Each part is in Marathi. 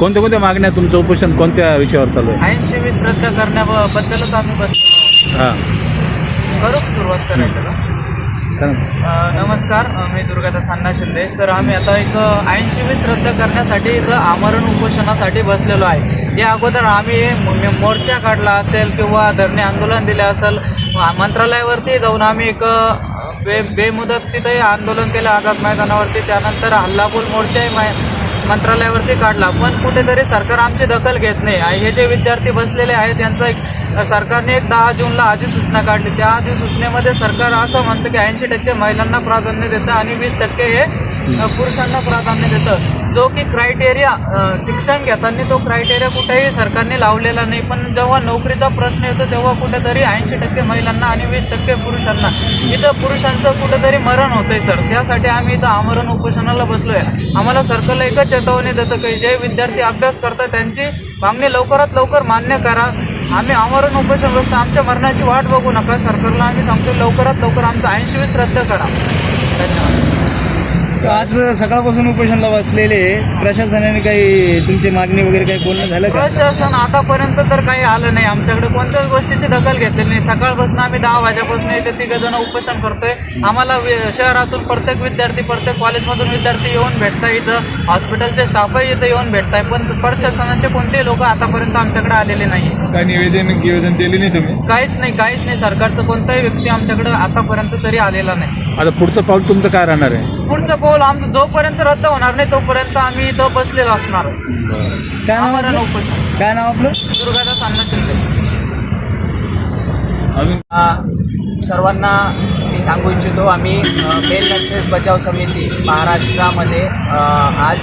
कोणत्या कोणत्या मागण्या तुमचं उपोषण कोणत्या विषयावर चालू आहे? ऐंशी वीस रद्द करण्याबद्दलच आम्ही बसलो हां. करू सुरुवात करायला. का? कारण अ, नमस्कार मी दुर्गादास अण्णा शिंदे. सर आम्ही आता एक ऐंशी वीस रद्द करण्यासाठी इथं आमरण उपोषणासाठी बसलेलो आहे. या अगोदर आम्ही मोर्चा काढला असेल किंवा धरणे आंदोलन दिले असेल मंत्रालयावरती जाऊन आम्ही एक बे बेमुदत तिथे आंदोलन केलं आझाद मैदानावरती. त्यानंतर हल्लाबोल मोर्चाही मै मंत्रालयावरती काढला. पण कुठेतरी सरकार आमची दखल घेत नाही. आणि हे जे विद्यार्थी बसलेले आहेत त्यांचा एक सरकारने एक दहा जूनला अधिसूचना काढली. त्या अधिसूचनेमध्ये सरकार असं म्हणतं की ऐंशी टक्के महिलांना प्राधान्य देतं आणि वीस टक्के हे पुरुषांना प्राधान्य देतं. जो की क्रायटेरिया शिक्षण घेताना तो क्रायटेरिया कुठेही सरकारने लावलेला नाही. पण जेव्हा नोकरीचा प्रश्न येतो तेव्हा कुठेतरी ऐंशी टक्के महिलांना आणि वीस टक्के पुरुषांना इथं पुरुषांचं कुठेतरी मरण होतंय सर त्यासाठी आम्ही इथं आमरण उपोषणाला आहे आम्हाला सरकारला एकच चेतावणी देतं की जे विद्यार्थी अभ्यास करतात त्यांची मागणी लवकरात लवकर मान्य करा. आम्ही आमरण उपोषण बसतो आमच्या मरणाची वाट बघू नका. सरकारला आम्ही सांगतो लवकरात लवकर आमचं ऐंशी वीस रद्द करा. धन्यवाद. आज सकाळपासून उपोषणला बसलेले प्रशासनाने काही तुमची मागणी वगैरे काही बोलणं झालं का? प्रशासन आतापर्यंत तर काही आलं नाही. आमच्याकडे कोणत्याच गोष्टीची दखल घेतलेली नाही. सकाळपासून आम्ही दहा वाजेपासून इथे तिघ जण उपोषण करतोय. आम्हाला शहरातून प्रत्येक विद्यार्थी प्रत्येक कॉलेजमधून विद्यार्थी येऊन भेटताय इथं. हॉस्पिटलचे स्टाफही इथं येऊन भेटताय. पण प्रशासनाचे कोणतेही लोक आतापर्यंत आमच्याकडे आलेले नाही काय निवेदन निवेदन दिले नाही तुम्ही? काहीच नाही काहीच नाही. सरकारचं कोणताही व्यक्ती आमच्याकडे आतापर्यंत तरी आलेला नाही. आता पुढचं पाऊल तुमचं काय राहणार आहे? पुढचं पाऊल आम जोपर्यंत रद्द होणार नाही तोपर्यंत आम्ही इथं बसलेलो असणार. काय नाव आमरण आपलं? उपोषण काय नाव आपलं? दुर्गादास अण्णा शिंदे अजून? आ, सर्वांना मी सांगू इच्छितो आम्ही अ, मेल नर्सेस बचाव समिती महाराष्ट्रामध्ये अ, आज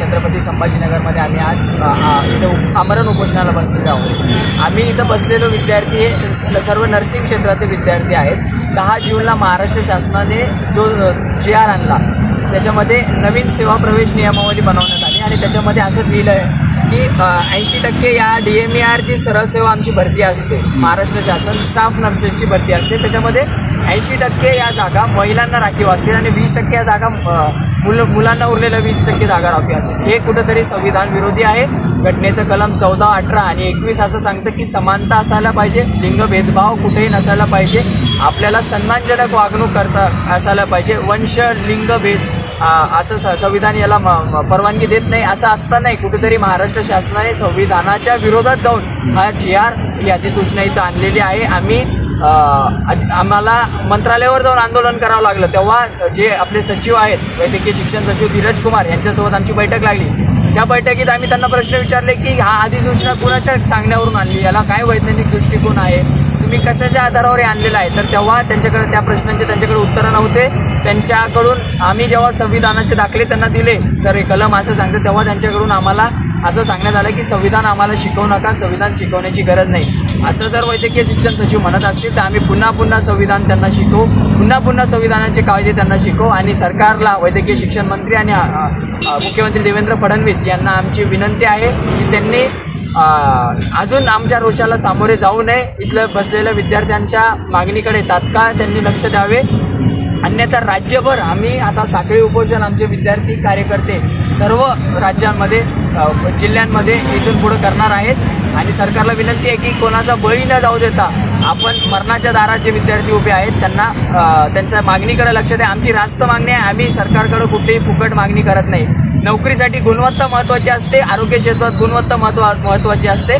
छत्रपती संभाजीनगरमध्ये आम्ही आज अ, आ, इथं उप- आमरण उपोषणाला बसलेलो आहोत. आम्ही इथं बसलेलो विद्यार्थी हे स- सर्व नर्सिंग क्षेत्रातील विद्यार्थी आहेत. दहा जूनला महाराष्ट्र शासनाने जो जी आर आणला त्याच्यामध्ये नवीन सेवा प्रवेश नियमावली बनवण्यात आली आणि त्याच्यामध्ये असं लिहिलं आहे की ऐंशी टक्के या डी एम ई आरची सरळ सेवा आमची भरती असते. महाराष्ट्र शासन स्टाफ नर्सेसची भरती असते. त्याच्यामध्ये ऐंशी टक्के या जागा महिलांना राखीव असतील आणि वीस टक्के या जागा मुलं मुलांना उरलेल्या वीस टक्के जागा राखीव असेल हे कुठंतरी संविधान विरोधी आहे. घटनेचं कलम चौदा अठरा आणि एकवीस असं सांगतं की समानता असायला पाहिजे लिंग भेदभाव कुठेही नसायला पाहिजे. आपल्याला सन्मानजनक वागणूक करता असायला पाहिजे. वंश लिंग भेद असं स- संविधान याला म- परवानगी देत नाही असं असतानाही कुठेतरी महाराष्ट्र शासनाने संविधानाच्या विरोधात जाऊन हा जी आर ही अधिसूचना इथं आणलेली आहे. आम्ही आम्हाला मंत्रालयावर जाऊन आंदोलन करावं लागलं. तेव्हा जे आपले सचिव आहेत वैद्यकीय शिक्षण सचिव धीरज कुमार यांच्यासोबत आमची बैठक लागली. त्या बैठकीत आम्ही त्यांना प्रश्न विचारले की हा अधिसूचना कुणाच्या सांगण्यावरून आणली? याला काय वैज्ञानिक दृष्टिकोन आहे? मी कशाच्या आधारावर आणलेला आणलेलं आहे? तर तेव्हा त्यांच्याकडे त्या प्रश्नांचे त्यांच्याकडे उत्तरं नव्हते. त्यांच्याकडून आम्ही जेव्हा संविधानाचे दाखले त्यांना दिले सर हे कलम असं सांगते तेव्हा त्यांच्याकडून आम्हाला असं सांगण्यात आलं की संविधान आम्हाला शिकवू नका संविधान शिकवण्याची गरज नाही. असं जर वैद्यकीय शिक्षण सचिव म्हणत असतील तर आम्ही पुन्हा पुन्हा संविधान त्यांना शिकवू पुन्हा पुन्हा संविधानाचे कायदे त्यांना शिकवू आणि सरकारला वैद्यकीय शिक्षण मंत्री आणि मुख्यमंत्री देवेंद्र फडणवीस यांना आमची विनंती आहे की त्यांनी अजून आमच्या रोषाला सामोरे जाऊ नये. इथलं बसलेल्या विद्यार्थ्यांच्या मागणीकडे तात्काळ त्यांनी लक्ष द्यावे. अन्यथा राज्यभर आम्ही आता साखळी उपोषण आमचे विद्यार्थी कार्यकर्ते सर्व राज्यांमध्ये जिल्ह्यांमध्ये इथून पुढे करणार आहेत. आणि सरकारला विनंती आहे की कोणाचा बळी न जाऊ देता आपण मरणाच्या दारात जे विद्यार्थी उभे आहेत त्यांना त्यांच्या मागणीकडे लक्ष द्या. आमची रास्त मागणी आहे. आम्ही सरकारकडे कुठलीही फुकट मागणी करत नाही. नोकरीसाठी गुणवत्ता महत्त्वाची असते आरोग्य क्षेत्रात गुणवत्ता महत्त्व महत्त्वाची असते.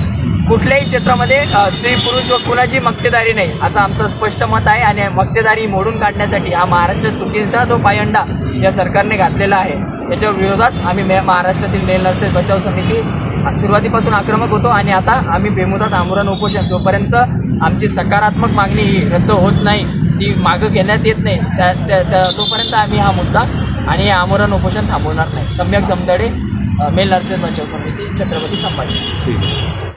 कुठल्याही क्षेत्रामध्ये स्त्री पुरुष व कुणाची मक्तेदारी नाही असं आमचं स्पष्ट मत आहे आणि मक्तेदारी मोडून काढण्यासाठी हा महाराष्ट्र चुकीचा जो पायंडा या सरकारने घातलेला आहे. याच्या विरोधात आम्ही मे महाराष्ट्रातील मेल नर्सेस बचाव समिती सुरुवातीपासून आक्रमक होतो आणि आता आम्ही बेमुदत आमरण उपोषण जोपर्यंत आमची सकारात्मक मागणी ही रद्द होत नाही ती मागं घेण्यात येत नाही त्या त्या- त्या- तोपर्यंत आम्ही हा मुद्दा आणि हे आमरण उपोषण थांबवणार नाही. सम्यक जमदडे मेल नर्सेस बचाव समिती छत्रपती संभाजी.